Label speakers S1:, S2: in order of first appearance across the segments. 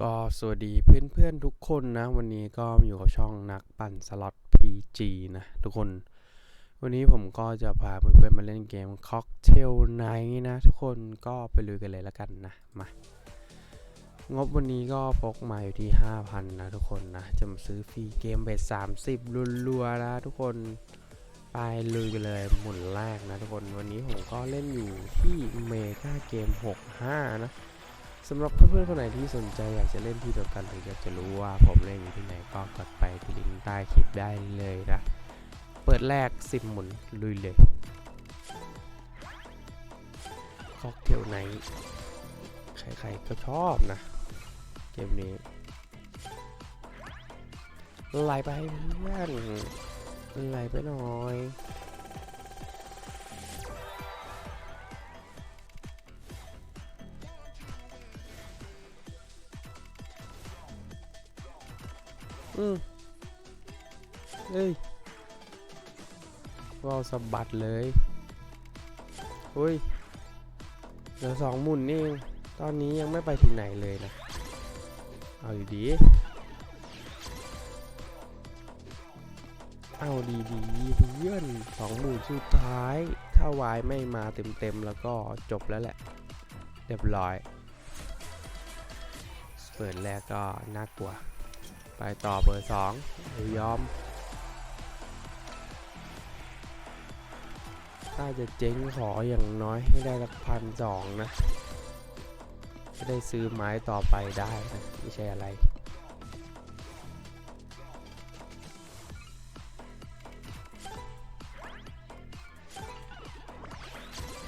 S1: ก็สวัสดีเพื่อนๆทุกคนนะ วันนี้ก็อยู่กับช่องนักปั่นสล็อต PG นะทุกคน วันนี้ผมก็จะพาเพื่อนๆมาเล่นเกม Cocktail Night นะทุกคนก็ไปลุยกันเลยแล้วกันนะมางบวันนี้ก็พกมาอยู่ที่ 5,000 นะทุกคนนะ จะมาซื้อฟรีเกมเบส30รัวๆนะทุกคนไปลุยกันเลยหมุนแรกนะทุกคนวันนี้ผมก็เล่นอยู่ที่เมกาเกม 65 นะ สำหรับเพื่อนๆคนไหนที่สนใจอยากจะเล่นที่เดียวกันหรืออยากจะรู้ว่าผมเล่นอยู่ที่ไหนก็กดไปที่ลิงก์ใต้คลิปได้เลยนะ เปิดแรก 10 หมุนลุยเลยค็อกเทลไนท์ใครๆก็ชอบนะ เกมนี้ไล่ไปเพื่อนไล่ไปหน่อย อืมเอ้ยว่าวสะบัดเลยเฮ้ยเหลือสองหมุนนี่ ตอนนี้ยังไม่ไปถึงไหนเลยนะ เอาดีดีๆเอาดีดีๆเพื่อนสองหมุนสุดท้าย ถ้าวายไม่มาเต็มๆแล้วก็จบแล้วแหละ เรียบร้อย เปิดแรกก็น่ากลัว ไปต่อเบอร์สองยอมถ้าจะเจ๊งขออย่างน้อยให้ได้สักพันสองนะจะได้ซื้อไม้ต่อไปได้นะไม่ใช่อะไร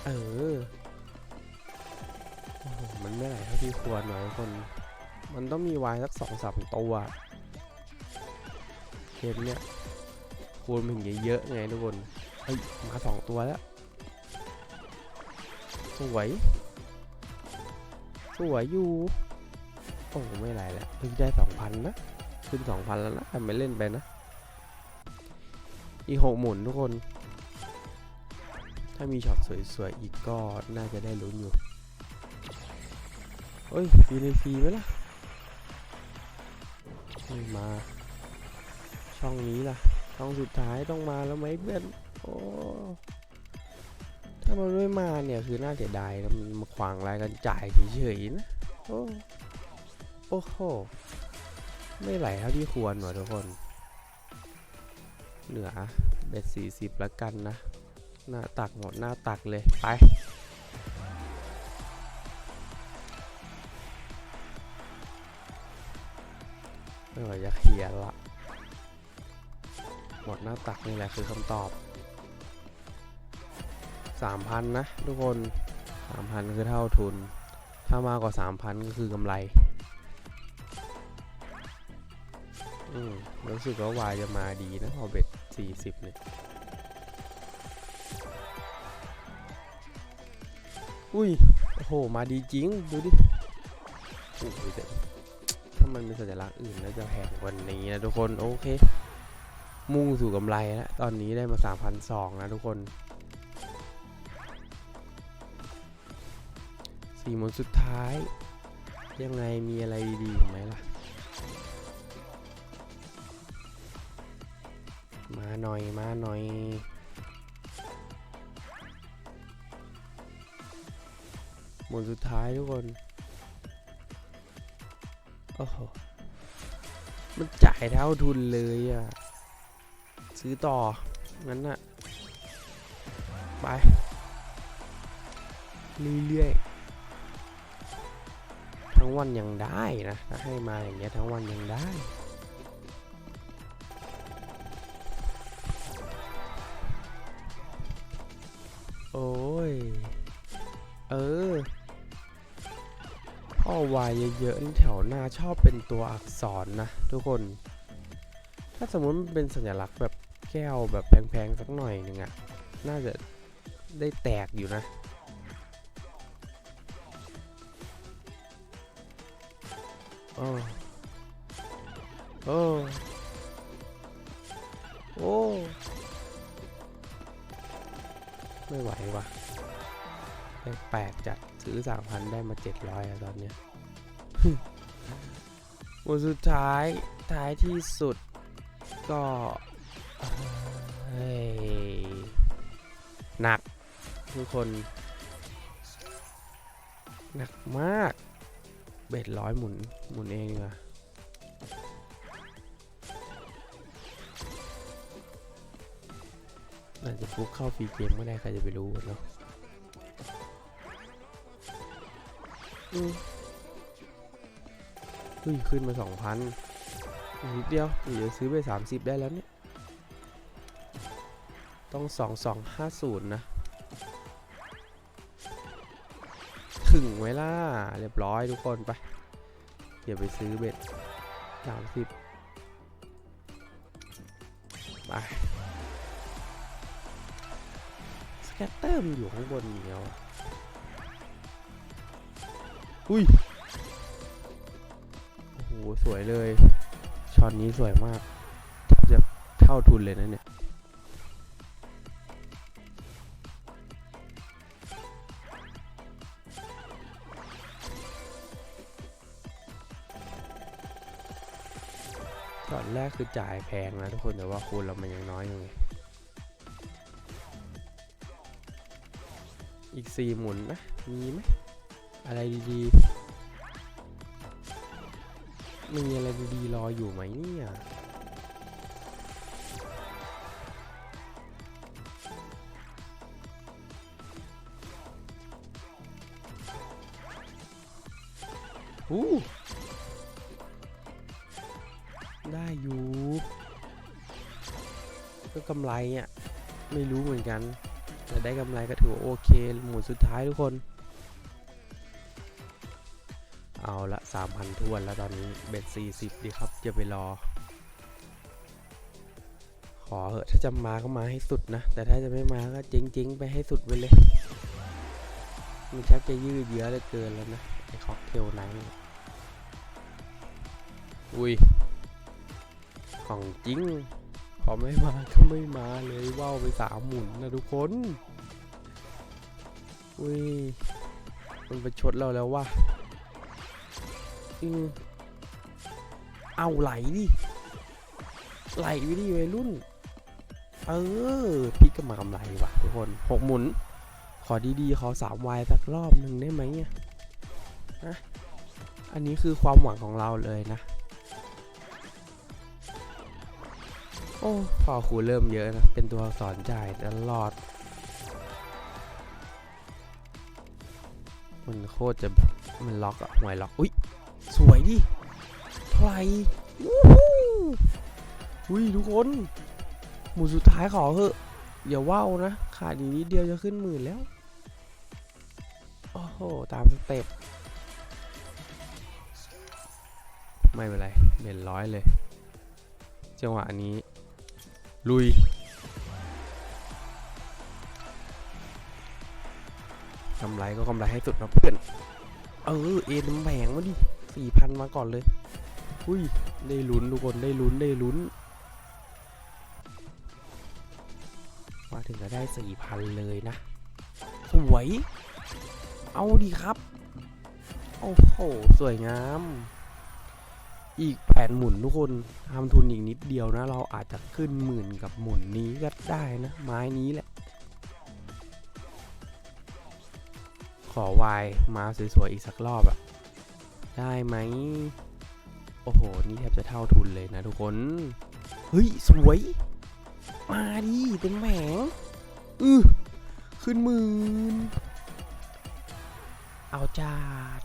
S1: เออ มันไม่ไหลเท่าที่ควรหน่อยทุกคน มันต้องมีวายสักสองสามตัว มเนี้ยคูณมันถึงเยอะไงทุกคนเฮ้ยมาสองตัวแล้ว สวย สวยอยู่ โอ้ไม่ไรแล้วเพิ่งได้สองพันนะขึ้นสองพันแล้วนะทำไม่เล่นไปนะ อีหกหมุนทุกคน ถ้ามีช็อตสวยๆ อีกก็น่าจะได้ลุ้นอยู่เฮ้ยฟรีในฟรีไหมล่ะไม่มา ช่องนี้ล่ะ ช่องสุดท้ายต้องมาแล้วไหมเพื่อน โอ้ ถ้ามันไม่มาเนี่ยคือน่าเสียดายมันมาขวางรายกันจ่ายเฉยๆนะ โอ้โอ้โห ไม่ไหลเท่าที่ควรว่ะทุกคน เหนือเบ็ดสี่สิบล้วกันนะ หน้าตักหมดหน้าตักเลย ไปไม่ไหวจะเคลียร์ละ หมดหน้าตักนี่แหละคือคำตอบ 3,000 นะ ทุกคน 3,000 คือเท่าทุน ถ้ามากกว่า 3,000 ก็คือกำไร อืมรู้สึกว่าวายจะมาดีนะพอเบ็ด 40 เนี่ย อุ้ย โอ้โห มาดีจริง ดูดิโอ้โหแต่ถ้ามันเป็นสัญลักษณ์อื่นแล้วจะแพงกว่านี้นะทุกคน โอเค มุ่งสู่กำไรแล้วตอนนี้ได้มา 3,200 นะทุกคนสี่หมุนสุดท้าย ยังไงมีอะไรดีๆไหมล่ะ มาหน่อยมาหน่อยหมุนสุดท้ายทุกคนโอ้โหมันจ่ายเท่าทุนเลยอะ ซื้อต่อ งั้นน่ะ ไป เรื่อยๆ ทั้งวันยังได้นะถ้าให้มาอย่างเงี้ยทั้งวันยังได้โอ้ย เออพ่อวายเยอะๆแถวหน้าชอบเป็นตัวอักษรนะทุกคน ถ้าสมมติมันเป็นสัญลักษณ์แบบ แก้วแบบแพงๆสักหน่อยหนึ่งอะน่าจะได้แตกอยู่นะ โอ้โอ้โอ้ไม่ไหวว่ะแปลกจัดซื้อสามพันได้มาเจ็ดร้อยตอนเนี้ยหมวดสุดท้ายท้ายที่สุดก็ หนักทุกคน หนักมาก เบ็ดร้อยหมุน หมุนเองดีกว่าอาจจะฟุกเข้าฟรีเกมก็ได้ใครจะไปรู้เนาะอืมเฮ้ย ขึ้นมาสองพันนิดเดียวเดี๋ยวซื้อไปสามสิบได้แล้วเนี่ย ต้องสองสองห้าศูนย์นะ ถึงเวลาเรียบร้อยทุกคนไป เดี๋ยวไปซื้อเบ็ดสามสิบไปสแกตเตอร์มันอยู่ข้างบนเดียวอุ้ย โอ้โห สวยเลย ช็อตนี้สวยมาก จะเท่าทุนเลยนะเนี่ย ตอนแรกคือจ่ายแพงนะทุกคนแต่ว่าคูณเรามันยังน้อยอยู่ไงอีกสี่หมุนนะมีไหมอะไรดีๆ มีอะไรดีๆ รออยู่ไหมเนี่ยอู้ ได้อยู่ ก็กำไรอะ ไม่รู้เหมือนกัน แต่ได้กำไรก็ถือว่าโอเค หมุนสุดท้ายทุกคน เอาละ 3,000ทวนแล้วตอนนี้ เบ็ด 40 ดีครับอย่าไปรอ ขอเหอะถ้าจะมาก็มาให้สุดนะ แต่ถ้าจะไม่มาก็เจ๊งๆ ไปให้สุดไปเลย มันชักจะยืดเยื้อเหลือเกินแล้วนะ ไอ้ค็อกเทลไนท์เนี่ยอุ้ย ของจริง พอไม่มาก็ไม่มาเลยว่าวไปสามหมุนนะทุกคน อุ้ย มันไปชดเราแล้วว่ะอืเอาไหลดิ ไหลไปดิวัยรุ่น เออพลิกก็มากำไรว่ะทุกคนหกหมุน ขอดีๆ ขอสามวายสักรอบหนึ่งได้ไหมอะนะอันนี้คือความหวังของเราเลยนะ อ้พ่อครูเริ่มเยอะนะ เป็นตัวสอนจ่ายตลอด มันโคตรจะแบมันล็อกอะหวยล็อก อุ้ยสวยดิเท่าไหร่วู้ฮู้อุ้ยทุกคน หมุนสุดท้ายขอเถอะอย่าว่าวนะ ขาดอีกนิดเดียวจะขึ้นหมื่นแล้ว โอ้โห ตามสเต็ปไม่เป็นไร เป็นร้อยเลย จังหวะนี้ ลุยกำไรก็กำไรให้สุดนะเพื่อน เออ เอ็นแหงมาดิสี่พันมาก่อนเลย อุ้ย ได้ลุ้นทุกคน ได้ลุ้น ได้ลุ้น มาถึงก็ได้สี่พันเลยนะ สวย เอาดีครับ โอ้โห สวยงาม อีกแผนหมุนทุกคนทำทุนอีกนิดเดียวนะ เราอาจจะขึ้นหมื่นกับหมุนนี้ก็ได้นะ ไม้นี้แหละ ขอวายมาสวยๆอีกสักรอบอะได้ไหม โอ้โห นี่แทบจะเท่าทุนเลยนะทุกคน เฮ้ย สวย มาดิเต็มแหมงอือขึ้นหมื่นเอาจัด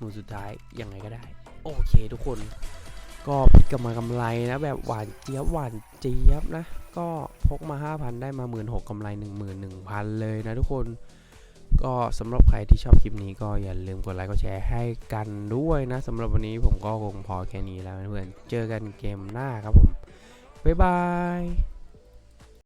S1: มือสุดท้ายยังไงก็ได้ โอเคทุกคน ก็พลิกกลับมากำไรนะ แบบหวานเจี๊ยบหวานเจี๊ยบนะ ก็พกมา 5,000 ได้มา 16,000กำไร 11,000 เลยนะทุกคนก็สำหรับใครที่ชอบคลิปนี้ก็อย่าลืมกดไลค์กดแชร์ให้กันด้วยนะสำหรับวันนี้ผมก็คงพอแค่นี้แล้วเพื่อนเจอกันเกมหน้าครับผม บ๊ายบาย